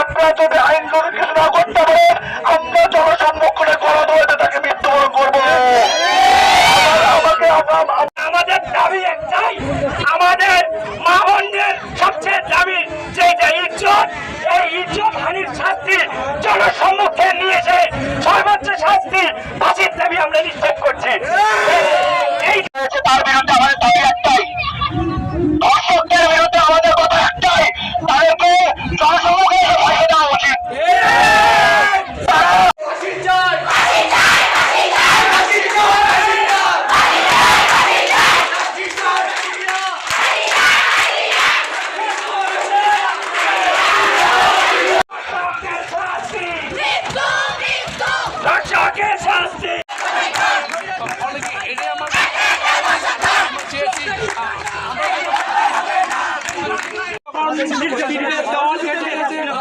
আপনারা যদি আইন সুরক্ষিত না করতে পারেন আমরা জনসম্মুখে গণতন্ত্রে তাকে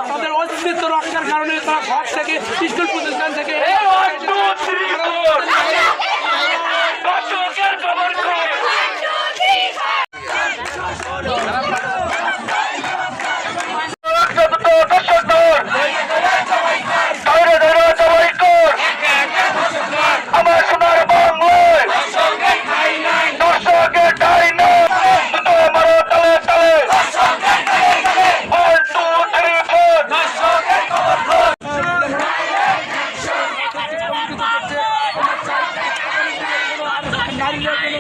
তাদের অস্তিত্ব থেকে স্কুল প্রতিষ্ঠান থেকে ताली